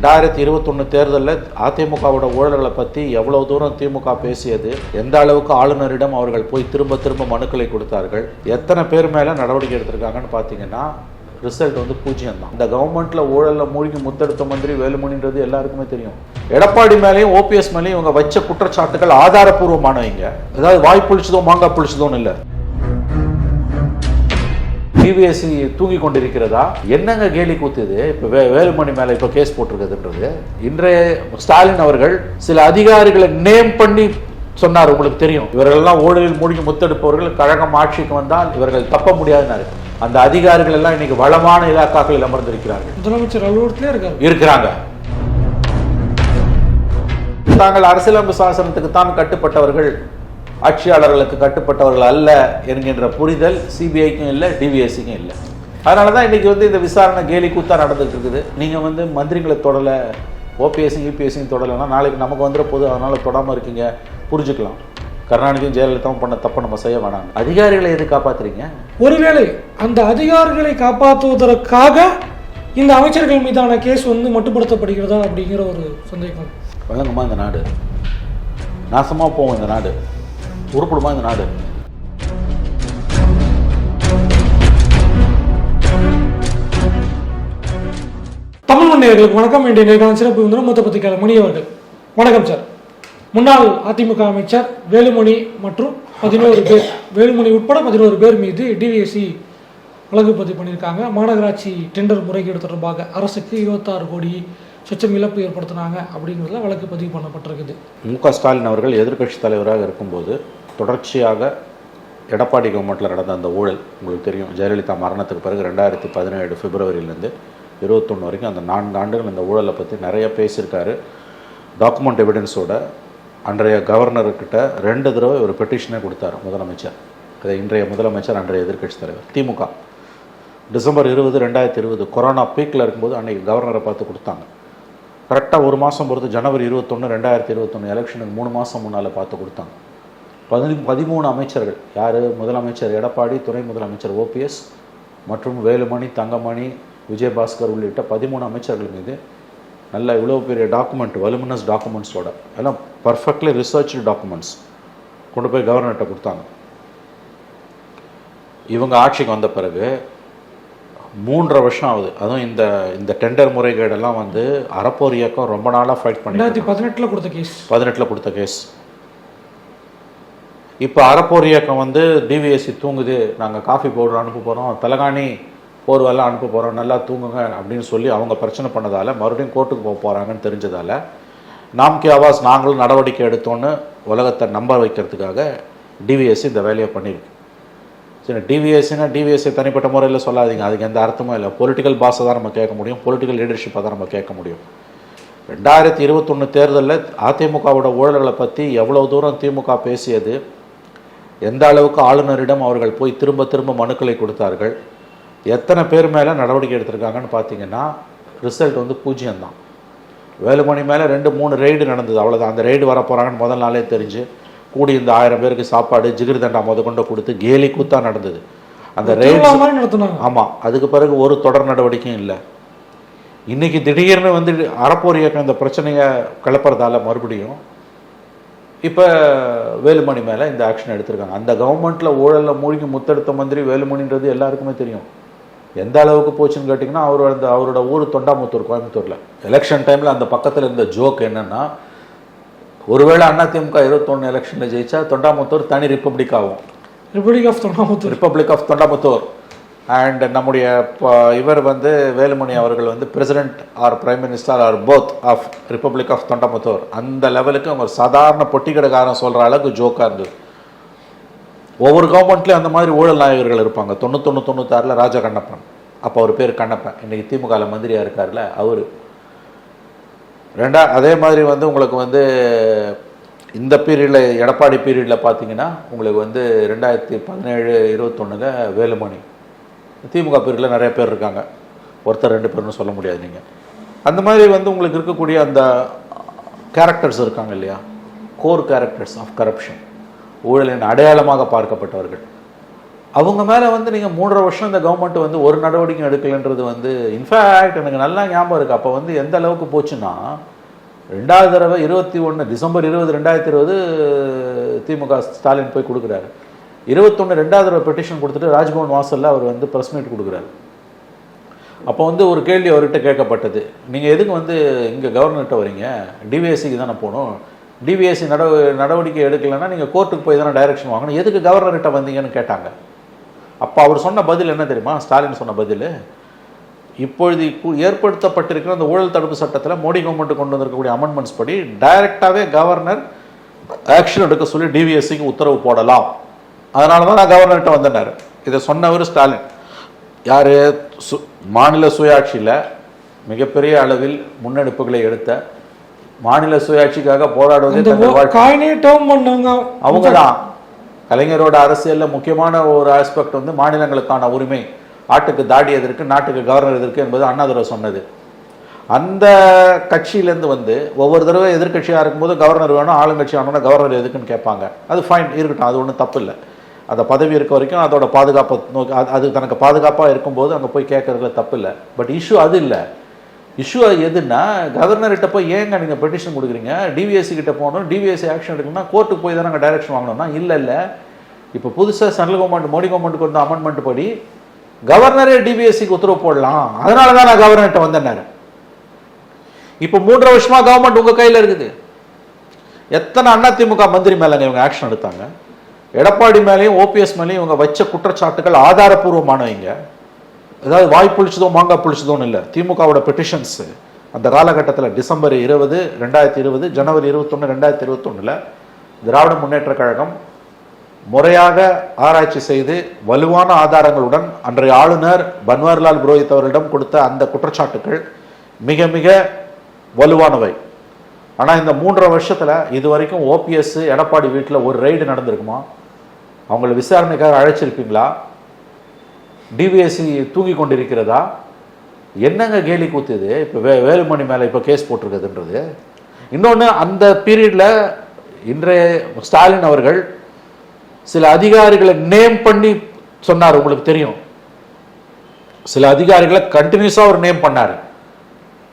ரெண்டாயிரத்தி இருபத்தொன்று தேர்தலில் அதிமுகவோட ஊழல்களை பற்றி எவ்வளவு தூரம் திமுக பேசியது எந்த அளவுக்கு ஆளுநரிடம் அவர்கள் போய் திரும்ப திரும்ப மனுக்களை கொடுத்தார்கள் எத்தனை பேர் மேலே நடவடிக்கை எடுத்திருக்காங்கன்னு பார்த்தீங்கன்னா ரிசல்ட் வந்து பூஜ்ஜியம் தான் இந்த கவர்மெண்ட்ல ஊழலில் மூழ்கி முத்தெடுத்த மந்திரி வேலுமணின்றது எல்லாருக்குமே தெரியும். எடப்பாடி மேலேயும் ஓபிஎஸ் மேலேயும் இவங்க வச்ச குற்றச்சாட்டுகள் ஆதாரப்பூர்வமானவங்க. அதாவது வாய் புளிச்சதோ மாங்காய் புளிச்சதோன்னு இல்லை. டிவிஎஸ்சி தூங்கி கொண்டிருக்கிறதா? என்னங்க கேலி கூத்துது? இப்போ வே வேலுமணி மேலே இப்போ கேஸ் போட்டிருக்குதுன்றது. இன்றைய ஸ்டாலின் அவர்கள் சில அதிகாரிகளை நேம் பண்ணி சொன்னார் உங்களுக்கு தெரியும். இவர்களெல்லாம் ஊழலில் மூழ்கி முத்தெடுப்பவர்கள் கழகம் ஆட்சிக்கு வந்தால் இவர்கள் தப்ப முடியாதுன்னாரு. அந்த அதிகாரிகள் எல்லாம் இன்னைக்கு வளமான இலாக்காக்களில் அமர்ந்திருக்கிறார்கள். முதலமைச்சர் அலுவலகத்திலே இருக்காரு. இருக்கிறாங்க. தாங்கள் அரசியலமைப்பு சாசனத்துக்கு தான் கட்டுப்பட்டவர்கள். ஆட்சியாளர்களுக்கு கட்டுப்பட்டவர்கள் அல்ல என்கின்ற புரிதல் சிபிஐக்கும் இல்லை டிவிஎஸ்சிக்கும் இல்லை. அதனால தான் இன்னைக்கு வந்து இந்த விசாரணை கேலி கூத்தா நடந்துட்டு இருக்குது. நீங்கள் வந்து மந்திரிகளை தொடலை ஓபிஎஸ்சி யூபிஎஸ்சியும் தொடலைன்னா நாளைக்கு நமக்கு வந்துட போது அதனால தொடாமல் இருக்கீங்க புரிஞ்சுக்கலாம். கருணாநிதியும் ஜெயலலிதாவும் பண்ண தப்பை நம்ம செய்ய வேணாம். அதிகாரிகளை எது காப்பாத்துறீங்க? ஒருவேளை அந்த அதிகாரிகளை காப்பாற்றுவதற்காக இந்த அமைச்சர்கள் மீதான கேஸ் வந்து மட்டுப்படுத்தப்படுகிறதா அப்படிங்கிற ஒரு சந்தேகம். வழங்குமா இந்த நாடு. நாசமாக போகும் இந்த நாடு. உருப்படுமா இந்த நாடு? தமிழ் மன்னியர்களுக்கு வணக்கம். இன்றைய நேர்காணல் சிறப்பு விருந்தினர் மூத்த பத்திரிகையாளர் மணி அவர்கள். வணக்கம் சார். முன்னாள் அதிமுக அமைச்சர் வேலுமணி மற்றும் பதினோரு பேர் வேலுமணி உட்பட பதினோரு பேர் மீது டிவிஎஸ்சி வழக்கு பதிவு பண்ணியிருக்காங்க. மாநகராட்சி டெண்டர் முறைகேடு தொடர்பாக அரசுக்கு இருபத்தாறு கோடி சொச்சம் இழப்பு ஏற்படுத்தினாங்க அப்படிங்கிறதுல வழக்கு பதிவு பண்ணப்பட்டிருக்குது. மு க ஸ்டாலின் அவர்கள் எதிர்க்கட்சி தலைவராக இருக்கும்போது தொடர்ச்சியாக எடப்பாடி கவர்மெண்ட்டில் நடந்த அந்த ஊழல் உங்களுக்கு தெரியும். ஜெயலலிதா மரணத்துக்கு பிறகு ரெண்டாயிரத்தி பதினேழு பிப்ரவரியிலேருந்து இருபத்தொன்று வரைக்கும் அந்த நான்கு ஆண்டுகள் இந்த ஊழலை பற்றி நிறைய பேசியிருக்காரு. டாக்குமெண்ட் எவிடன்ஸோட அன்றைய கவர்னர்கிட்ட ரெண்டு தடவை ஒரு பெட்டிஷனே கொடுத்தாரு முதலமைச்சர். இதை இன்றைய முதலமைச்சர் அன்றைய எதிர்க்கட்சி தலைவர் திமுக. டிசம்பர் இருபது ரெண்டாயிரத்தி இருபது கொரோனா பீக்கில் இருக்கும்போது அன்றைக்கி கவர்னரை பார்த்து கொடுத்தாங்க. கரெக்டாக ஒரு மாதம் பொறுத்து ஜனவரி இருபத்தொன்று ரெண்டாயிரத்தி இருபத்தொன்று எலெக்ஷனுக்கு மூணு மாதம் முன்னால் பார்த்து கொடுத்தாங்க. பதி பதிமூணு அமைச்சர்கள். யார்? முதலமைச்சர் எடப்பாடி துணை முதலமைச்சர் ஓபிஎஸ் மற்றும் வேலுமணி தங்கமணி விஜயபாஸ்கர் உள்ளிட்ட பதிமூணு அமைச்சர்கள் மீது நல்ல இவ்வளோ பெரிய டாக்குமெண்ட் வலுமினஸ் டாக்குமெண்ட்ஸோட எல்லாம் பர்ஃபெக்ட்லி ரிசர்ச்டு டாக்குமெண்ட்ஸ் கொண்டு போய் கவர்னர்கிட்ட கொடுத்தாங்க. இவங்க ஆட்சிக்கு வந்த பிறகு மூன்றரை வருஷம் ஆகுது. அதுவும் இந்த இந்த டெண்டர் முறைகேடெல்லாம் வந்து அறப்போர் இயக்கம் ரொம்ப நாளாக ஃபைட் பண்ணி பதினெட்டில் கொடுத்த கேஸ் பதினெட்டில் கொடுத்த கேஸ் இப்போ அறப்போர் இயக்கம் வந்து டிவிஎஸ்சி தூங்குது. நாங்கள் காஃபி பவுடர் அனுப்ப போகிறோம் தலகாணி போர்வெல்லாம் அனுப்ப போகிறோம் நல்லா தூங்குங்க அப்படின்னு சொல்லி அவங்க பிரச்சனை பண்ணதால் மறுபடியும் கோர்ட்டுக்கு போக போகிறாங்கன்னு தெரிஞ்சதால் நாம் கே ஆவாஸ் நாங்களும் நடவடிக்கை எடுத்தோன்னு உலகத்தை நம்ப வைக்கிறதுக்காக டிவிஎஸ்சி இந்த வேலையை பண்ணியிருக்கு. சரி டிவிஎஸ்சினா டிவிஎஸ்சி தனிப்பட்ட முறையில் சொல்லாதீங்க. அதுக்கு எந்த அர்த்தமும் இல்லை. பொலிட்டிக்கல் பாஸை தான் நம்ம கேட்க முடியும். பொலிட்டிக்கல் லீடர்ஷிப்பை தான் நம்ம கேட்க முடியும். ரெண்டாயிரத்தி இருபத்தொன்று தேர்தலில் அதிமுகவோட ஊழல்களை பற்றி எவ்வளோ தூரம் திமுக பேசியது எந்த அளவுக்கு ஆளுநரிடம் அவர்கள் போய் திரும்ப திரும்ப மனுக்களை கொடுத்தார்கள் எத்தனை பேர் மேலே நடவடிக்கை எடுத்திருக்காங்கன்னு பார்த்தீங்கன்னா ரிசல்ட் வந்து பூஜ்ஜியம் தான் வேலுமணி மேலே ரெண்டு மூணு ரெய்டு நடந்தது. அவ்வளோதான் அந்த ரெய்டு வர போகிறாங்கன்னு முதல் நாளே தெரிஞ்சு கூடி இந்த ஆயிரம் பேருக்கு சாப்பாடு ஜிகிர் தண்டா முத கொண்டு கொடுத்து கேலி கூத்தா நடந்தது. அந்த ரெய்டு ஆமாம் அதுக்கு பிறகு ஒரு தொடர் நடவடிக்கையும் இல்லை. இன்னைக்கு திடீர்னு வந்து அறப்போர் இயக்கம் இந்த பிரச்சனையை கிளப்புறதால மறுபடியும் இப்போ வேலுமணி மேலே இந்த ஆக்ஷன் எடுத்திருக்காங்க. அந்த கவர்மெண்ட்டில் ஊழலில் மூழ்கி முத்தெடுத்த மந்திரி வேலுமணின்றது எல்லாருக்குமே தெரியும். எந்த அளவுக்கு போச்சுன்னு கேட்டிங்கன்னா அவர் அந்த அவரோட ஊர் தொண்டாமுத்தூர் கோயம்புத்தூரில். எலெக்ஷன் டைமில் அந்த பக்கத்தில் இருந்த ஜோக் என்னன்னா ஒருவேளை அதிமுக இருபத்தொன்று எலெக்ஷனில் ஜெயிச்சா தொண்டாமுத்தூர் தனி ரிப்பப்ளிக் ஆகும். Republic of Thondamuthur. Republic of Thondamuthur. And நம்முடைய இவர் வந்து வேலுமணி அவர்கள் வந்து president or prime minister or both of republic of Thondamuthur அந்த லெவலுக்கு அவங்க ஒரு சாதாரண பொட்டிக்கடைக்காரன் சொல்கிற அளவுக்கு ஜோக்காக இருந்தது ஒவ்வொரு கவர்மெண்ட்லேயும் அந்த மாதிரி ஊழல் நாயகர்கள் இருப்பாங்க. தொண்ணூத்தொன்று தொண்ணூத்தாறில் ராஜா கண்ணப்பன் அப்போ அவர் பேர் கண்ணப்பன். இன்றைக்கி திமுகவில் மந்திரியாக இருக்கார்ல அவர். ரெண்டா அதே மாதிரி வந்து உங்களுக்கு வந்து இந்த பீரியடில் எடப்பாடி பீரியடில் பார்த்தீங்கன்னா உங்களுக்கு வந்து ரெண்டாயிரத்தி பதினேழு இருபத்தொன்னுல வேலுமணி. திமுக பேரில் நிறைய பேர் இருக்காங்க. ஒருத்தர் ரெண்டு பேர்னு சொல்ல முடியாது நீங்கள் அந்த மாதிரி வந்து உங்களுக்கு இருக்கக்கூடிய அந்த கேரக்டர்ஸ் இருக்காங்க இல்லையா? கோர் கேரக்டர்ஸ் ஆஃப் கரப்ஷன் ஊழலின் அடையாளமாக பார்க்கப்பட்டவர்கள். அவங்க மேலே வந்து நீங்கள் மூன்றரை வருஷம் இந்த கவர்மெண்ட் வந்து ஒரு நடவடிக்கை எடுக்கலைன்றது வந்து இன்ஃபேக்ட் எனக்கு நல்லா ஞாபகம் இருக்குது அப்போ வந்து எந்த அளவுக்கு போச்சுன்னா ரெண்டாவது தடவை இருபத்தி ஒன்று டிசம்பர் இருபது ரெண்டாயிரத்தி இருபது திமுக ஸ்டாலின் போய் கொடுக்குறாரு. இருபத்தொன்று ரெண்டாவது தடவை பெட்டிஷன் கொடுத்துட்டு ராஜ்பவன் வாசலில் அவர் வந்து ப்ரெஸ் மீட் கொடுக்குறாரு. அப்போ வந்து ஒரு கேள்வி அவர்கிட்ட கேட்கப்பட்டது. நீங்கள் எதுக்கு வந்து இங்கே கவர்னர்கிட்ட வரீங்க டிவிஎஸ்சிக்கு தானே போகணும். டிவிஎஸ்சி நடவ நடவடிக்கை எடுக்கலைன்னா நீங்கள் கோர்ட்டுக்கு போய் தானே டைரக்ஷன் வாங்கணும். எதுக்கு கவர்னர்கிட்ட வந்தீங்கன்னு கேட்டாங்க. அப்போ அவர் சொன்ன பதில் என்ன தெரியுமா? ஸ்டாலின் சொன்ன பதில்? இப்பொழுது ஏற்படுத்தப்பட்டிருக்கிற அந்த ஊழல் தடுப்பு சட்டத்தில் மோடி கவர்மெண்ட் கொண்டு வந்திருக்கக்கூடிய அமெண்ட்மெண்ட்ஸ் படி டைரெக்டாகவே கவர்னர் ஆக்ஷன் எடுக்க சொல்லி டிவிஎஸ்சிக்கு உத்தரவு போடலாம். அதனால தான் நான் கவர்னர்கிட்ட வந்தேனாரு இதை சொன்னவர் ஸ்டாலின். யார்? சு மாநில சுயாட்சியில் மிகப்பெரிய அளவில் முன்னெடுப்புகளை எடுத்த மாநில சுயாட்சிக்காக போராடுவதே அவங்க தான் கலைஞரோட அரசியல்ல முக்கியமான ஒரு ஆஸ்பெக்ட் வந்து மாநிலங்களுக்கான உரிமை ஆட்டுக்கு தாடி எதற்கு நாட்டுக்கு கவர்னர் எதற்கு என்பது அண்ணாதுரை சொன்னது. அந்த கட்சியிலேருந்து வந்து ஒவ்வொரு தடவை எதிர்க்கட்சியாக இருக்கும்போது கவர்னர் வேணும் ஆளுங்கட்சி ஆனோன்னா கவர்னர் எதுக்குன்னு கேட்பாங்க. அது ஃபைன் இருக்கட்டும் அது ஒன்றும் தப்பு இல்லை. அந்த பதவி இருக்க வரைக்கும் அதோட பாதுகாப்பை நோக்கி அது- அது தனக்கு பாதுகாப்பாக இருக்கும்போது அங்கே போய் கேட்கறதுல தப்பு இல்லை பட் இஷ்யூ அது இல்லை. இஷ்யூ எதுன்னா கவர்னர்கிட்ட போய் ஏங்க நீங்கள் பெட்டிஷன் கொடுக்குறீங்க? டிவிஎஸ்சி கிட்ட போகணும் டிவிஎஸ்சி ஆக்ஷன் எடுக்கணும்னா கோர்ட்டுக்கு போய் தான் நாங்கள் டைரக்ஷன் வாங்கணும்னா இல்லை இல்லை. இப்போ புதுசாக சென்ட்ரல் கவர்மெண்ட் மோடி கவர்மெண்ட்டுக்கு வந்த அமெண்ட்மெண்ட் படி கவர்னரே டிபிஎஸ்சிக்கு உத்தரவு போடலாம். அதனால தான் நான் கவர்னர்கிட்ட வந்தேன் இப்போ மூன்றரை வருஷமாக கவர்மெண்ட் உங்கள் கையில் இருக்குது. எத்தனை அதிமுக மந்திரி மேலே இவங்க ஆக்ஷன் எடுத்தாங்க? எடப்பாடி மேலேயும் ஓபிஎஸ் மேலேயும் இவங்க வச்ச குற்றச்சாட்டுகள் ஆதாரபூர்வமானவங்க அதாவது வாய் புளிச்சதோ மாங்காய் புளிச்சதோன்னு இல்லை. திமுகவோட பெட்டிஷன்ஸ் அந்த காலகட்டத்தில் டிசம்பர் இருபது ரெண்டாயிரத்தி இருபது ஜனவரி இருபத்தொன்று ரெண்டாயிரத்தி இருபத்தொன்னில் திராவிட முன்னேற்ற கழகம் முறையாக ஆராய்ச்சி செய்து வலுவான ஆதாரங்களுடன் அன்றைய ஆளுநர் பன்வாரிலால் புரோஹித் அவரிடம் கொடுத்த அந்த குற்றச்சாட்டுகள் மிக மிக வலுவானவை. ஆனால் இந்த மூன்றரை வருஷத்தில் இது வரைக்கும் ஓபிஎஸ் எடப்பாடி வீட்டில் ஒரு ரைடு நடந்திருக்குமா? அவங்கள விசாரணைக்காக அழைச்சிருப்பீங்களா டிவிஎஸ்சி தூங்கி கொண்டிருக்கிறதா? என்னங்க கேலி கூத்துது? இப்போ வே வேலுமணி மேலே இப்போ கேஸ் போட்டிருக்குதுன்றது. இன்னொன்று அந்த பீரியடில் இன்றைய ஸ்டாலின் அவர்கள் சில அதிகாரிகளை நேம் பண்ணி சொன்னார் உங்களுக்கு தெரியும். சில அதிகாரிகளை கண்டினியூஸாக அவர் நேம் பண்ணார்.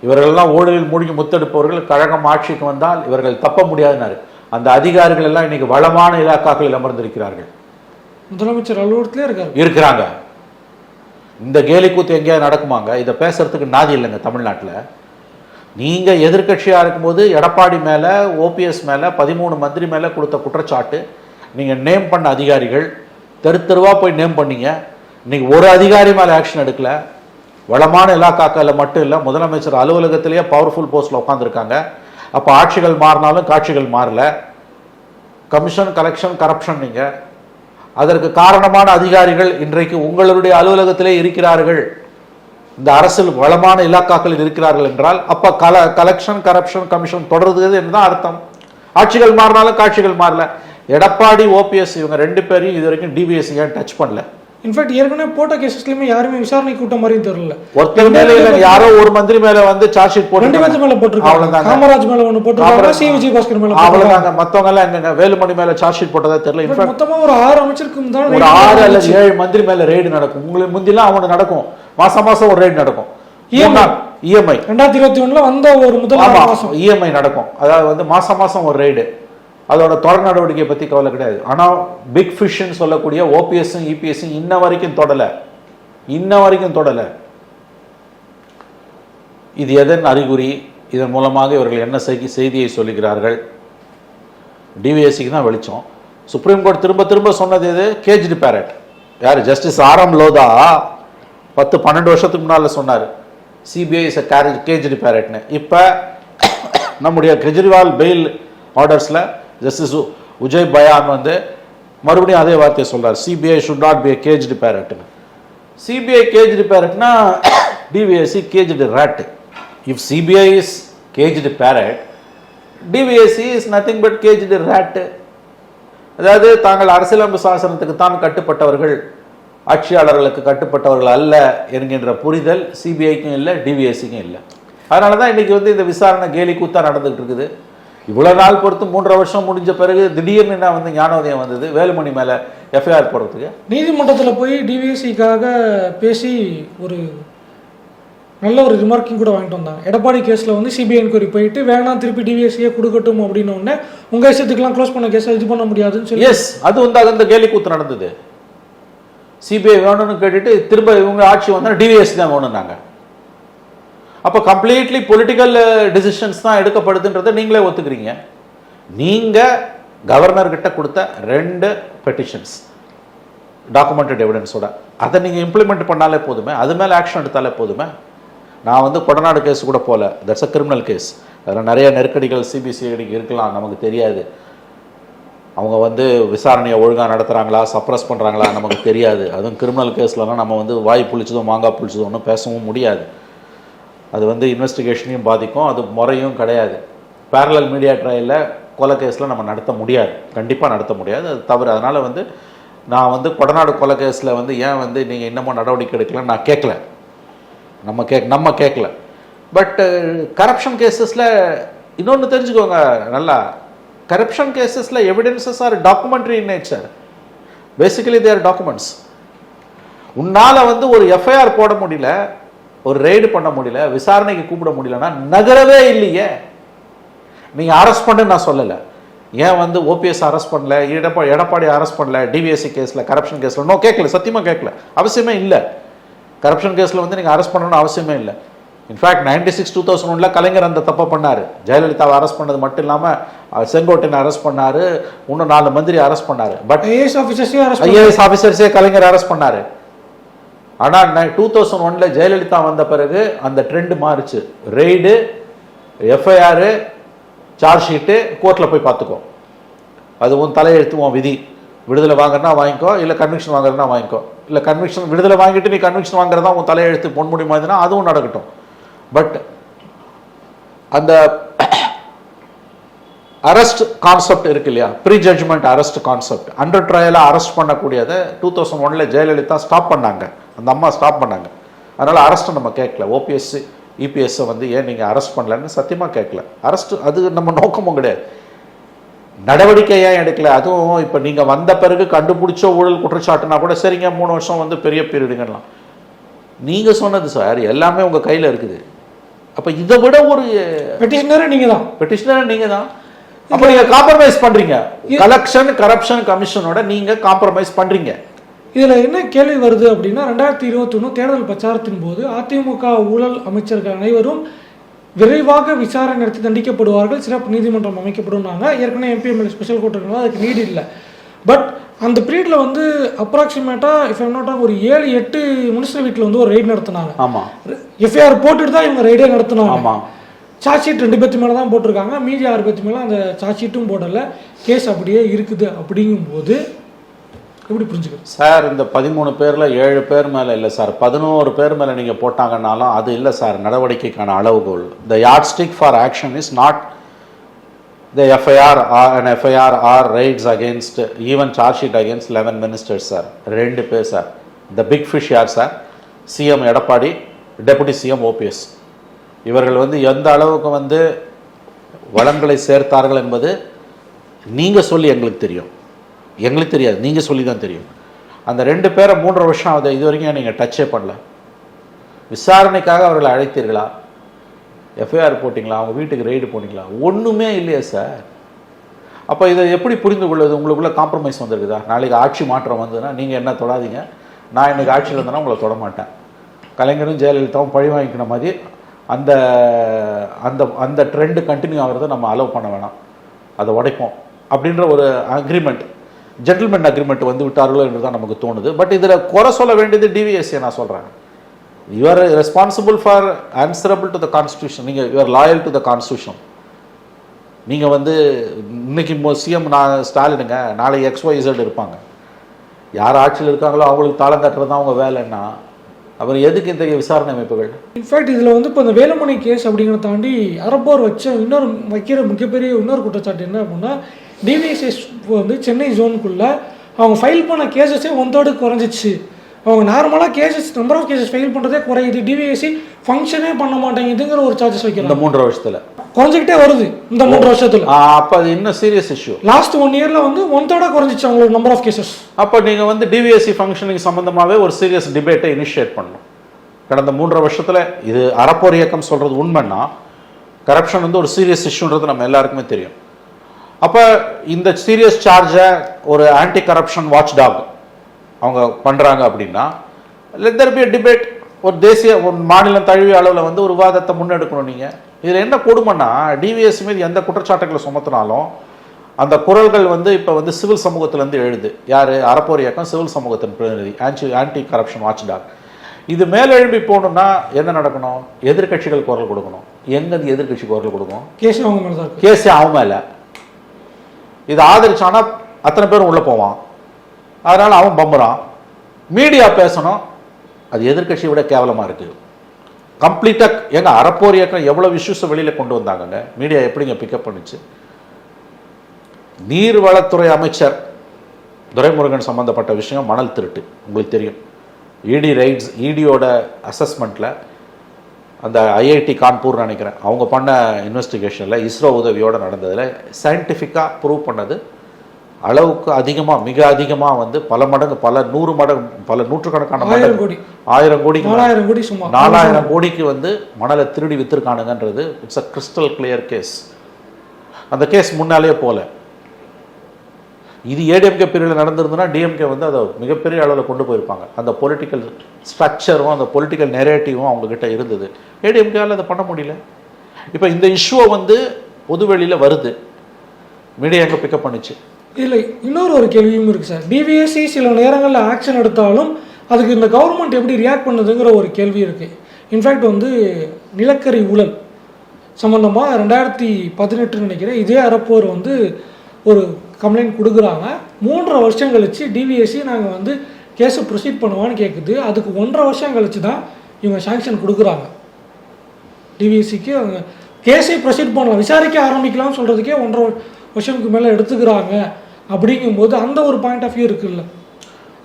இவர்களெல்லாம் ஊழலில் மூழ்கி முத்தெடுப்பவர்கள் கழகம் ஆட்சிக்கு வந்தால் இவர்கள் தப்ப முடியாதுனாரு அந்த அதிகாரிகள் எல்லாம் இன்னைக்கு வளமான இலாக்காக்களில் அமர்ந்திருக்கிறார்கள். முதலமைச்சர் அலுவலகத்திலே இருக்காரு. இருக்கிறாங்க. இந்த கேலி கூத்து எங்கேயாவது நடக்குமாங்க? இதை பேசுறதுக்கு நாதி இல்லைங்க தமிழ்நாட்டில். நீங்கள் எதிர்கட்சியாக இருக்கும்போது எடப்பாடி மேலே ஓபிஎஸ் மேலே பதிமூணு மந்திரி மேலே கொடுத்த குற்றச்சாட்டு நீங்கள் நேம் பண்ண அதிகாரிகள் தெரு தெருவாக போய் நேம் பண்ணீங்க. இன்னைக்கு ஒரு அதிகாரி மேலே ஆக்ஷன் எடுக்கல. வளமான இலாக்காக்களில் மட்டும் இல்லை முதலமைச்சர் அலுவலகத்திலேயே பவர்ஃபுல் போஸ்ட்டில் உட்காந்துருக்காங்க அப்போ ஆட்சிகள் மாறினாலும் காட்சிகள் மாறல. கமிஷன் கலெக்ஷன் கரப்ஷன் நீங்கள் அதற்கு காரணமான அதிகாரிகள் இன்றைக்கு உங்களுடைய அலுவலகத்திலே இருக்கிறார்கள். இந்த அரசில் வளமான இலாக்காக்களில் இருக்கிறார்கள் என்றால் அப்ப கல கலெக்ஷன் கரப்ஷன் கமிஷன் தொடருது என்றுதான் அர்த்தம். ஆட்சிகள் மாறினாலும் காட்சிகள் மாறல. எடப்பாடி ஓபிஎஸ் இவங்க ரெண்டு பேரையும் இது வரைக்கும் டிபிஎஸ் ஏன் டச் பண்ணல? இன்ஃபேக்ட் ஏற்கனவே போட்ட கேசஸ்லயுமே யாருமே விசாரணை கூட்டம் மாதிரியும் தெரியல. ஒருத்தர் மேல யாரோ ஒரு மந்திரி மேல வந்து சார்ஜ் ஷீட் ரெண்டு பேர்த்து மேல போட்டிருக்காங்க. காமராஜ் மேல ஒண்ணு போட்டிருக்காங்க சி விஜயபாஸ்கர் மேல போட்டிருக்காங்க. அவ்வளவுதாங்க. மத்தவங்க எல்லாம் எங்கங்க வேலுமணி மேல சார்ஜ் ஷீட் போட்டதா தெரியல. இன்ஃபேக்ட் மொத்தமா ஒரு ஆறு அமைச்சருக்கும் தான் ஒரு ஆறு அல்லது ஏழு மந்திரி மேல ரெய்டு நடக்கும். உங்களுக்கு முந்திலாம் அவனு நடக்கும். மாசம் மாசம் ஒரு ரெய்டு நடக்கும். EMI. இஎம்ஐ ரெண்டாயிரத்தி இருபத்தி ஒண்ணுல வந்த ஒரு முதல் மாசம். இஎம்ஐ நடக்கும். அதாவது வந்து மாசம் மாசம் ஒரு ரெய்டு அதோட தொடர் நடவடிக்கை பற்றி கவலை கிடையாது. ஆனால் பிக் ஃபிஷ்ன்னு சொல்லக்கூடிய ஓபிஎஸ்ஸும் இபிஎஸ்ஸும் இன்ன வரைக்கும் தொடலை. இன்ன வரைக்கும் தொடலை. இது எதன் அறிகுறி? இதன் மூலமாக இவர்கள் என்ன செய்தி செய்தியை சொல்லுகிறார்கள்? டிவிஎஸ்சிக்கு தான் வெளிச்சம். சுப்ரீம் கோர்ட் திரும்ப திரும்ப சொன்னது எது? கேஜ்டு பேரட் யார்? ஜஸ்டிஸ் ஆரம் லோதா பத்து பன்னெண்டு வருஷத்துக்கு முன்னால் சொன்னார். சிபிஐ இஸ் கேரேஜ் கேஜ்டு பேரட்னு இப்போ நம்முடைய கெஜ்ரிவால் பெயில் ஆர்டர்ஸில் ஜஸ்டிஸ் உஜய் பயான் வந்து மறுபடியும் அதே வார்த்தையை சொல்கிறார் CBI should not be caged பேரட்னு CBI caged பேரட்னா DVAC caged rat if CBI is caged parrot DVAC is nothing but caged rat அதாவது தாங்கள் அரசியலமைப்பு சாசனத்துக்கு தான் கட்டுப்பட்டவர்கள் ஆட்சியாளர்களுக்கு கட்டுப்பட்டவர்கள் அல்ல என்கின்ற புரிதல் சிபிஐக்கும் இல்லை டிவிஎஸ்சிக்கும் இல்லை. அதனால தான் இன்றைக்கி வந்து இந்த விசாரணை கேலி கூத்தா நடந்துகிட்டு இருக்குது. இவ்வளோ நாள் பொறுத்து மூன்றரை வருஷம் முடிஞ்ச பிறகு திடீர்னு என்ன வந்து ஞானோதயம் வந்தது வேலுமணி மேலே எஃப்ஐஆர் போடுறதுக்கு நீதிமன்றத்தில் போய் டிவிஎஸ்சிக்காக பேசி ஒரு நல்ல ஒரு ரிமார்க்கிங் கூட வாங்கிட்டு வந்தாங்க. எடப்பாடி கேஸில் வந்து சிபிஐ என்கொயரி போயிட்டு வேணாம் திருப்பி டிவிஎஸ்சியே கொடுக்கட்டும் அப்படின்னு உடனே உங்கள் இஷ்டத்துக்குலாம் க்ளோஸ் பண்ண கேஸை இது பண்ண முடியாதுன்னு சொல்லி எஸ் அது வந்து அது அந்த கேலி கூத்து நடந்தது. சிபிஐ வேணும்னு கேட்டுட்டு திரும்ப இவங்க ஆட்சி வந்தால் டிவிஎஸ் தான் வேணும்னாங்க. அப்போ கம்ப்ளீட்லி பொலிட்டிக்கல் டிசிஷன்ஸ் தான் எடுக்கப்படுதுன்றதை நீங்களே ஒத்துக்கிறீங்க. நீங்கள் கவர்னர்கிட்ட கொடுத்த ரெண்டு பெட்டிஷன்ஸ் டாக்குமெண்டட் எவிடன்ஸோட அதை நீங்கள் இம்ப்ளிமெண்ட் பண்ணாலே போதுமே அது மேலே ஆக்ஷன் எடுத்தாலே போதுமே. நான் வந்து கொடநாடு கேஸ் கூட போகல தட்ஸ் அ கிரிமினல் கேஸ் அதில் நிறைய நெருக்கடிகள் சிபிசிஐடிக்கு இருக்கலாம் நமக்கு தெரியாது. அவங்க வந்து விசாரணையை ஒழுங்காக நடத்துகிறாங்களா சப்ரஸ் பண்ணுறாங்களா நமக்கு தெரியாது. அதுவும் கிரிமினல் கேஸ்லலாம் நம்ம வந்து வாய் புளிச்சதும் மாங்காய் புளிச்சதோ ஒன்றும் பேசவும் முடியாது. அது வந்து இன்வெஸ்டிகேஷனையும் பாதிக்கும். அது முறையும் கிடையாது. பேரலல் மீடியா ட்ரையலில் கொலை கேஸில் நம்ம நடத்த முடியாது. கண்டிப்பாக நடத்த முடியாது. அது தவறு. அதனால் வந்து நான் வந்து கொடநாடு கொலை கேஸில் வந்து ஏன் வந்து நீங்கள் இன்னமும் நடவடிக்கை எடுக்கலன்னு நான் கேட்கல. நம்ம கேக் நம்ம கேட்கல. பட் கரப்ஷன் கேசஸில் இன்னொன்று தெரிஞ்சுக்கோங்க நல்லா. Corruption கேசஸில் evidences are documentary in nature basically their documents உன்னால் வந்து ஒரு எஃப்ஐஆர் போட முடியல. ஒரு ரெய்டு பண்ண முடியல விசாரணைக்கு கூப்பிட முடியலன்னா நகரவே இல்லையே. நீங்கள் அரெஸ்ட் பண்ணு நான் சொல்லலை. ஏன் வந்து ஓபிஎஸ் அரெஸ்ட் பண்ணல எடப்பாடி எடப்பாடி அரெஸ்ட் பண்ணல டிவிஎஸ்சி கேஸில் கரப்ஷன் கேஸில்? நோ கேட்கல சத்தியமாக கேட்கல அவசியமே இல்லை. கரப்ஷன் கேஸில் வந்து நீங்கள் அரெஸ்ட் பண்ணணும்னு அவசியமே இல்லை. In fact ninety six two thousand ஒன்ல கலைஞர் அந்த தப்பை பண்ணார். ஜெயலலிதாவை அரெஸ்ட் பண்ணது மட்டும் இல்லாமல் செங்கோட்டையனை அரெஸ்ட் பண்ணார். இன்னும் நாலு மந்திரி அரெஸ்ட் பண்ணார். பட் ஐஏஎஸ் ஆஃபீஸர்ஸே ஐஏஎஸ் ஆஃபீஸர்ஸே கலைஞர் அரெஸ்ட் பண்ணாரு. ஆனால் டூ தௌசண்ட் ஒன்ல ஜெயலலிதா வந்த பிறகு அந்த ட்ரெண்டு மாறுச்சு. ரெய்டு எஃப்ஐஆரு சார்ஜ் ஷீட்டு கோர்ட்டில் போய் பார்த்துக்கோ. அது உன் தலையெழுத்து உன் விதி. விடுதலை வாங்குறனா வாங்கிக்கோ இல்லை கன்விக்ஷன் வாங்குறதுனா வாங்கிக்கோ. இல்லை கன்விக்ஷன் விடுதலை வாங்கிட்டு நீ கன்விக்ஷன் வாங்குறதா உன் தலையெழுத்து பொன்முடி மாதிரினா அதுவும் நடக்கட்டும். பட் அந்த அரெஸ்ட் கான்செப்ட் இருக்கு இல்லையா? Pre judgement arrest concept under ட்ரையலாக arrest பண்ணக்கூடியதை டூ தௌசண்ட் ஒன்ல ஜெயலலிதா ஸ்டாப் பண்ணாங்க. அந்த அம்மா ஸ்டாப் பண்ணாங்க. அதனால் அரெஸ்ட்டை நம்ம கேட்கல. ஓபிஎஸ் இபிஎஸ்ஸை வந்து ஏன் நீங்கள் அரெஸ்ட் பண்ணலன்னு சத்தியமாக கேட்கல. அரெஸ்ட் அது நம்ம நோக்கமும் கிடையாது. நடவடிக்கை ஏன் எடுக்கல? அதுவும் இப்போ நீங்கள் வந்த பிறகு கண்டுபிடிச்ச ஊழல் குற்றச்சாட்டுனா கூட சரிங்க மூணு வருஷம் வந்து பெரிய பீரியடுங்கலாம். நீங்கள் சொன்னது சார் எல்லாமே உங்கள் கையில் இருக்குது. அப்போ இதை விட ஒரு பெட்டிஷனரே நீங்கள் தான் பெட்டிஷனர் நீங்க தான் அப்ப நீங்க காம்ப்ரமைஸ் பண்றீங்க. கலெக்ஷன் கரப்ஷன் கமிஷனோட நீங்க காம்ப்ரமைஸ் பண்றீங்க. இதில் என்ன கேள்வி வருது அப்படின்னா ரெண்டாயிரத்தி இருபத்தொன்று தேர்தல் பிரச்சாரத்தின் போது அதிமுக ஊழல் அமைச்சர்கள் அனைவரும் விரைவாக விசாரணை நடத்தி தண்டிக்கப்படுவார்கள். சிறப்பு நீதிமன்றம் அமைக்கப்படும்னாங்க. ஏற்கனவே எம்பிஎம்எல் ஸ்பெஷல் கோர்ட் இருக்கனால அதுக்கு நீடு இல்லை. பட் அந்த பீரியடில் வந்து அப்ராக்சிமேட்டாக இஃப் எம் நாட் ஒரு ஏழு எட்டு மினிஸ்டர் வீட்டில் வந்து ஒரு ரைடு நடத்தினாங்க. ஆமா. எஃப்ஐஆர் போட்டுட்டு தான் இவங்க ரைடே நடத்தினாங்க. ஆமா. சார்ஜ் ஷீட் ரெண்டு பேர்த்து மேலே தான் போட்டிருக்காங்க. மீதி ஆறு பேர்த்து மேலே அந்த சார்ஜ் ஷீட்டும் போடலை. கேஸ் அப்படியே இருக்குது அப்படிங்கும்போது எப்படி புரிஞ்சுக்கணும்? சார் இந்த பதிமூணு பேரில் ஏழு பேர் மேலே இல்லை சார். பதினோரு பேர் மேலே நீங்கள் போட்டாங்கன்னாலும் அது இல்லை சார் நடவடிக்கைக்கான அளவுகோல். The yardstick for action is not the FIR or and FIR or rights against even charge sheet against eleven ministers sir ரெண்டு பேர் சார் த பிக் ஃபிஷ் யார் sir CM Edappadi deputy CM OPS இவர்கள் வந்து எந்த அளவுக்கு வந்து வளங்களை சேர்த்தார்கள் என்பது நீங்கள் சொல்லி எங்களுக்கு தெரியும். எங்களுக்கு தெரியாது நீங்கள் சொல்லி தான் தெரியும். அந்த ரெண்டு பேரை மூன்றரை வருஷம் ஆகுது இது வரைக்கும் நீங்கள் டச்சே பண்ணல. விசாரணைக்காக அவர்களை அழைத்தீர்களா? எஃப்ஐஆர் போட்டிங்களா? அவங்க வீட்டுக்கு ரெய்டு போனீங்களா? ஒன்றுமே இல்லையா சார் அப்போ இதை எப்படி புரிந்து கொள்வது? உங்களுக்குள்ள காம்ப்ரமைஸ் வந்திருக்குதா? நாளைக்கு ஆட்சி மாற்றம் வந்ததுன்னா நீங்கள் என்ன தொடாதீங்க. நான் இன்றைக்கி ஆட்சியில் இருந்தேன்னா உங்களை தொட மாட்டேன். கலைஞரும் ஜெயலலிதாவும் பழி வாங்கிக்கிற மாதிரி அந்த அந்த அந்த ட்ரெண்டு கண்டினியூ ஆகிறத நம்ம அலோவ் பண்ண வேணாம். அதை உடைப்போம். அப்படின்ற ஒரு அக்ரிமெண்ட் ஜென்டில்மெண்ட் அக்ரிமெண்ட் வந்து விட்டார்களோ என்று தான் நமக்கு தோணுது. பட் இதில் குறை சொல்ல வேண்டியது டிவிஎஸ்ஏ நான் சொல்கிறேன் you're responsible for answerable to the constitution நீங்கள் you're loyal to the constitution நீங்கள் வந்து இன்னைக்கு சிஎம் நான் ஸ்டாலினுங்க நாளை எக்ஸ்ஒய் இசட் இருப்பாங்க. யார் ஆட்சியில் இருக்காங்களோ அவங்களுக்கு தாளம் தட்டுறது தான் அவங்க வேலைன்னா அப்புறம் எதுக்கு இந்த விசாரணை அமைப்புகள்? இன்ஃபேக்ட் இதில் வந்து இப்போ இந்த வேலுமணி கேஸ் அப்படிங்கிறத தாண்டி அரப்போர் வச்ச இன்னொரு வைக்கிற மிகப்பெரிய இன்னொரு குற்றச்சாட்டு என்ன அப்படின்னா டிவிஎஸ்எஸ் வந்து சென்னை ஜோனுக்குள்ளே அவங்க ஃபைல் பண்ண கேசஸே ஒன் தேர்டு குறைஞ்சிச்சு. அவங்க நார்மலாக cases number of cases file பண்ணுறதே குறையுது. டிவிஎஸ்சி ஃபங்க்ஷனே பண்ண மாட்டேங்குதுங்கிற ஒரு சார்ஜஸ் வைக்கிறாங்க. இந்த மூன்று வருஷத்தில். குறைஞ்சிக்கிட்டே வருது இந்த மூன்று வருஷத்துல. அப்போ அது இன்னும் சீரியஸ் இஷ்யூ லாஸ்ட் ஒன் இயர்ல வந்து ஒன் தேர்டா குறைஞ்சிச்சு அவங்களோட நம்பர் ஆஃப் கேசஸ் அப்போ நீங்கள் வந்து டிவிஎஸ்சி ஃபங்க்ஷனிங் சம்மந்தமாகவே ஒரு சீரியஸ் டிபேட்டை இனிஷியேட் பண்ணணும். கடந்த மூன்றரை வருஷத்தில் இது அறப்போர் இயக்கம் சொல்கிறது உண்மைன்னா கரப்ஷன் வந்து ஒரு சீரியஸ் இஷ்யூன்றது நம்ம எல்லாருக்குமே தெரியும். அப்போ இந்த சீரியஸ் சார்ஜை ஒரு ஆன்டி கரப்ஷன் வாட்ச் டாக் அவங்க பண்ணுறாங்க அப்படின்னா லெட் தர் பி டிபேட் ஒரு தேசிய ஒரு மாநிலம் தழுவிய அளவில் வந்து ஒரு விவாதத்தை முன்னெடுக்கணும் நீங்கள் இதில் என்ன கொடுமைன்னா டிவிஎஸ் மீது எந்த குற்றச்சாட்டுகளை சுமத்தினாலும் அந்த குரல்கள் வந்து இப்போ வந்து சிவில் சமூகத்திலேருந்து எழுது. யார்? அறப்போர் இயக்கம் சிவில் சமூகத்தின் பிரதிநிதி anti anti corruption watchdog இது மேலெழும்பி போகணும்னா என்ன நடக்கணும்? எதிர்க்கட்சிகள் குரல் கொடுக்கணும். எங்க எதிர்க்கட்சி குரல் கொடுக்கும்? கேஸ் அவங்க மேல கேஸே அவன் மேல இது ஆதரிச்சானா அத்தனை பேரும் உள்ளே போவான். அதனால் அவன் பம்புறான். மீடியா பேசணும். அது எதிர்க்கட்சியை விட கேவலமாக இருக்குது கம்ப்ளீட்டாக எங்க அறப்போர் இயக்கம் எவ்வளோ இஷ்யூஸை வெளியில் கொண்டு வந்தாங்கங்க? மீடியா எப்படிங்க பிக்கப் பண்ணுச்சு? நீர்வளத்துறை அமைச்சர் துரைமுருகன் சம்மந்தப்பட்ட விஷயம் மணல் திருட்டு. உங்களுக்கு தெரியும். இடி ரைட்ஸ் இடியோட அசஸ்மெண்ட்டில் அந்த ஐஐடி கான்பூர் நினைக்கிறேன். அவங்க பண்ண இன்வெஸ்டிகேஷனில் இஸ்ரோ உதவியோடு நடந்ததில் சயின்டிஃபிக்காக ப்ரூவ் பண்ணது. அளவுக்கு அதிகமாக மிக அதிகமாக வந்து பல மடங்கு பல நூறு மடங்கு பல நூற்றுக்கணக்கான ஆயிரம் கோடி. ஆயிரம் கோடிக்கு நாலாயிரம் கோடி சும்மா. நாலாயிரம் கோடிக்கு வந்து மணலை திருடி வித்திருக்கானுங்கன்றது. It's a crystal clear case அந்த கேஸ் முன்னாலே போல. இது ஏடிஎம்கே பீரியடில் நடந்திருந்ததுன்னா டிஎம்கே வந்து அதை மிகப்பெரிய அளவில் கொண்டு போயிருப்பாங்க. அந்த பொலிட்டிக்கல் ஸ்ட்ரக்சரும் அந்த பொலிட்டிக்கல் நெரேட்டிவும் அவங்கக்கிட்ட இருந்தது. ஏடிஎம்கேவில் அதை பண்ண முடியல. இப்போ இந்த இஷ்யூவை வந்து பொதுவெளியில் வருது. மீடியா எங்கே பிக்கப் பண்ணுச்சு? இல்லை இன்னொரு ஒரு கேள்வியும் இருக்குது சார். டிவிஎஸ்சி சில நேரங்களில் ஆக்ஷன் எடுத்தாலும் அதுக்கு இந்த கவர்மெண்ட் எப்படி ரியாக்ட் பண்ணுதுங்கிற ஒரு கேள்வி இருக்குது இன்ஃபேக்ட் வந்து நிலக்கரி ஊழல் சம்மந்தமாக ரெண்டாயிரத்தி பதினெட்டுன்னு நினைக்கிறேன். இதே அறப்போர் வந்து ஒரு கம்ப்ளைண்ட் கொடுக்குறாங்க. மூன்றரை வருஷம் கழிச்சு டிவிஎஸ்சி நாங்கள் வந்து கேஸை ப்ரொசீட் பண்ணுவான்னு கேட்குது அதுக்கு ஒன்றரை வருஷம் கழிச்சு தான் இவங்க சாங்ஷன் கொடுக்குறாங்க. டிவிஎஸ்சிக்கு அவங்க கேஸை ப்ரொசீட் பண்ணலாம். விசாரிக்க ஆரம்பிக்கலாம்னு சொல்கிறதுக்கே ஒன்றரை வருஷத்துக்கு மேலே எடுத்துக்கிறாங்க. அப்படிங்கும்போது அந்த ஒரு பாயிண்ட் ஆஃப் வியூ இருக்குல்ல.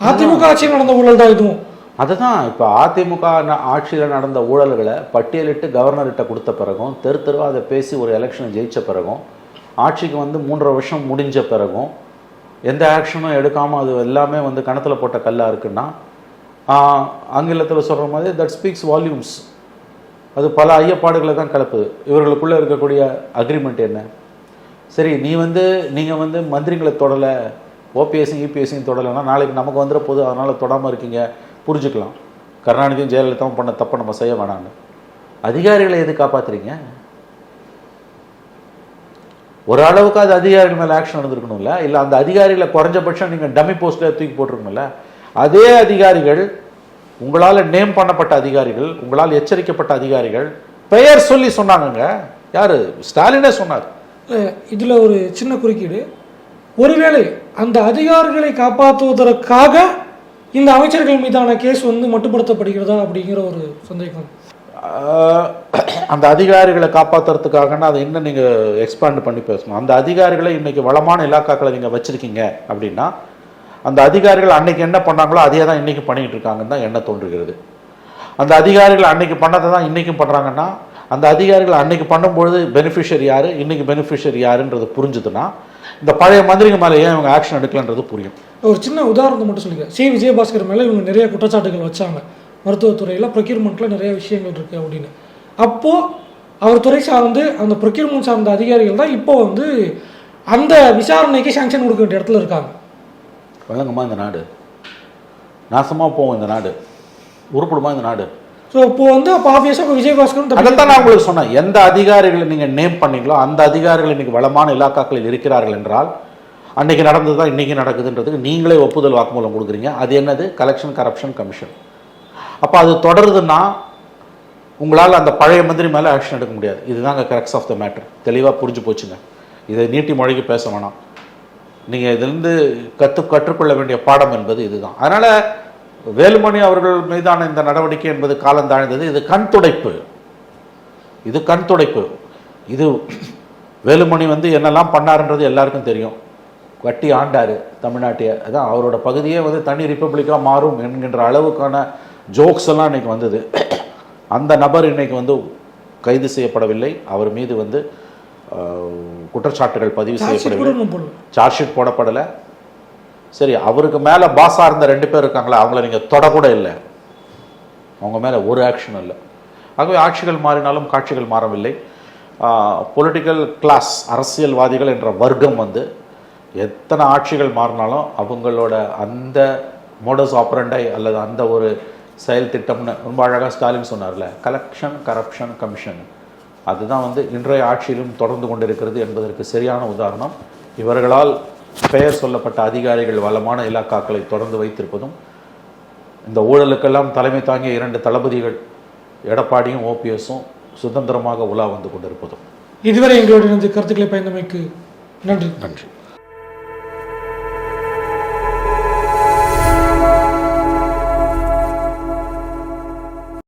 அதிமுக ஆட்சியில் நடந்த ஊழல் தான் இதுவும். அதுதான். இப்போ அதிமுக ஆட்சியில் நடந்த ஊழல்களை பட்டியலிட்டு கவர்னர்கிட்ட கொடுத்த பிறகும் தெரு தெருவா அதை பேசி ஒரு எலெக்ஷனை ஜெயிச்ச பிறகும் ஆட்சிக்கு வந்து மூன்றரை வருஷம் முடிஞ்ச பிறகும் எந்த ஆக்ஷனும் எடுக்காமல் அது எல்லாமே வந்து கணத்தில் போட்ட கல்லாக இருக்குன்னா ஆங்கிலத்தில் சொல்கிற மாதிரி தட் ஸ்பீக்ஸ் வால்யூம்ஸ் அது பல ஐயப்பாடுகளை தான் கலப்புது. இவர்களுக்குள்ளே இருக்கக்கூடிய அக்ரிமெண்ட் என்ன? சரி நீ வந்து நீங்கள் வந்து மந்திரிங்களை தொடலை ஓபிஎஸ்சி யூபிஎஸ்சியும் தொடலைன்னா நாளைக்கு நமக்கு வந்துட போது அதனால் தொடாமல் இருக்கீங்க புரிஞ்சுக்கலாம். கருணாநிதியும் ஜெயலலிதாவும் பண்ண தப்பை நம்ம செய்ய வேணான்னு அதிகாரிகளை எது காப்பாத்துறீங்க? ஓரளவுக்கு அது அதிகாரிகள் மேலே ஆக்ஷன் நடந்திருக்கணும்ல? இல்லை அந்த அதிகாரிகளை குறைஞ்சபட்சம் நீங்கள் டம்மி போஸ்ட்டில் தூக்கி போட்டிருக்கணும்ல? அதே அதிகாரிகள் உங்களால் நேம் பண்ணப்பட்ட அதிகாரிகள் உங்களால் எச்சரிக்கப்பட்ட அதிகாரிகள் பெயர் சொல்லி சொன்னாங்கங்க. யார்? ஸ்டாலினே சொன்னார். இதில் ஒரு சின்ன குறுக்கீடு. ஒருவேளை அந்த அதிகாரிகளை காப்பாற்றுவதற்காக இந்த அமைச்சர்கள் மீதான கேஸ் வந்து மட்டுப்படுத்தப்படுகிறதா அப்படிங்கிற ஒரு சந்தேகம். அந்த அதிகாரிகளை காப்பாற்றுறதுக்காகனா அதை இன்னும் நீங்கள் எக்ஸ்பேண்ட் பண்ணி பேசணும். அந்த அதிகாரிகளை இன்னைக்கு வளமான இலாக்காக்களை நீங்கள் வச்சுருக்கீங்க அப்படின்னா அந்த அதிகாரிகள் அன்னைக்கு என்ன பண்ணாங்களோ அதே தான் இன்றைக்கி பண்ணிகிட்டு இருக்காங்கன்னு தான் என்ன தோன்றுகிறது. அந்த அதிகாரிகள் அன்னைக்கு பண்ணதை தான் இன்றைக்கும் பண்ணுறாங்கன்னா அந்த அதிகாரிகள் அன்னைக்கு பண்ணும்பொழுது பெனிஃபிஷியரி யார்? இன்றைக்கி பெனிஃபிஷியரி யாருன்றது புரிஞ்சுதுன்னா இந்த பழைய மந்திரிங்க மேலே ஏன் இவங்க ஆக்ஷன் எடுக்கலன்றது புரியும். ஒரு சின்ன உதாரணத்தை மட்டும் சொல்லுங்கள் சி. விஜயபாஸ்கர் மேலே இவங்க நிறைய குற்றச்சாட்டுகள் வச்சாங்க. மருத்துவத்துறையில் ப்ரொக்யூர்மெண்ட்டில் நிறைய விஷயங்கள் இருக்குது அப்படின்னு. அப்போது அவர் துறை சார்ந்து அந்த ப்ரொக்யூர்மெண்ட் சார்ந்த அதிகாரிகள் தான் இப்போ வந்து அந்த விசாரணைக்கு சாங்ஷன் கொடுக்க வேண்டிய இடத்துல இருக்காங்க. வழங்குமா இந்த நாடு? நாசமாக போகும் இந்த நாடு. உருப்படுமா இந்த நாடு? ஸோ இப்போ வந்து அப்போ ஆப்வியஸாக விஜயபாஸ்கரும் தப்பி- அதைத்தான் நான் உங்களுக்கு சொன்னேன். எந்த அதிகாரிகளை நீங்க நேம் பண்ணீங்களோ அந்த அதிகாரிகள் இன்னைக்கு வளமான இலாக்காக்களில் இருக்கிறார்கள் என்றால் அன்னைக்கு நடந்தது தான் இன்னைக்கு நடக்குதுன்றதுக்கு நீங்களே ஒப்புதல் வாக்குமூலம் கொடுக்குறீங்க. அது என்னது? கலெக்ஷன் கரப்ஷன் கமிஷன் அப்போ அது தொடருதுன்னா உங்களால் அந்த பழைய மந்திரி மேலே ஆக்ஷன் எடுக்க முடியாது. இதுதாங்க கரெக்ட்ஸ் ஆஃப் த மேட்டர் தெளிவாக புரிஞ்சு போச்சுங்க. இதை நீட்டி மொழிக்கு பேச வேணாம். நீங்கள் இதிலிருந்து கற்று கற்றுக்கொள்ள வேண்டிய பாடம் என்பது இதுதான். அதனால் வேலுமணி அவர்கள் மீதான இந்த நடவடிக்கை என்பது காலம் தாழ்ந்தது. இது கண் துடைப்பு. இது கண் துடைப்பு. இது வேலுமணி வந்து என்னெல்லாம் பண்ணாருன்றது எல்லாருக்கும் தெரியும். வட்டி ஆண்டார் தமிழ்நாட்டையே. அதான் அவரோட பகுதியே வந்து தனி ரிப்பப்ளிக்காக மாறும் என்கின்ற அளவுக்கான ஜோக்ஸ் எல்லாம் இன்னைக்கு வந்தது. அந்த நபர் இன்னைக்கு வந்து கைது செய்யப்படவில்லை. அவர் மீது வந்து குற்றச்சாட்டுகள் பதிவு செய்யப்படவில்லை. சார்ஜ் ஷீட் போடப்படலை. சரி அவருக்கு மேலே பாஸாக இருந்த ரெண்டு பேர் இருக்காங்களா அவங்கள நீங்கள் தொடக்கூட இல்லை. அவங்க மேலே ஒரு ஆக்ஷன் இல்லை. ஆகவே ஆட்சிகள் மாறினாலும் காட்சிகள் மாறவில்லை. பொலிட்டிக்கல் கிளாஸ் அரசியல்வாதிகள் என்ற வர்க்கம் வந்து எத்தனை ஆட்சிகள் மாறினாலும் அவங்களோட அந்த மோடஸ் ஆப்பரண்டை அல்லது அந்த ஒரு செயல் திட்டம்னு ரொம்ப அழகாக ஸ்டாலின் சொன்னார்ல கலெக்ஷன் கரப்ஷன் கமிஷன் அதுதான் வந்து இன்றைய ஆட்சியிலும் தொடர்ந்து கொண்டிருக்கிறது என்பதற்கு சரியான உதாரணம். இவர்களால் பெயர் சொல்லப்பட்ட அதிகாரிகள் வளமான இலாக்காக்களை தொடர்ந்து வைத்திருப்பதும் இந்த ஊழலுக்கெல்லாம் தலைமை தாங்கிய இரண்டு தளபதிகள் எடப்பாடியும் ஓபிஎஸும் சுதந்திரமாக உலா வந்து கொண்டிருப்பதும். இதுவரை எங்களுடைய கருத்துக்களை பயந்தமைக்கு நன்றி. நன்றி.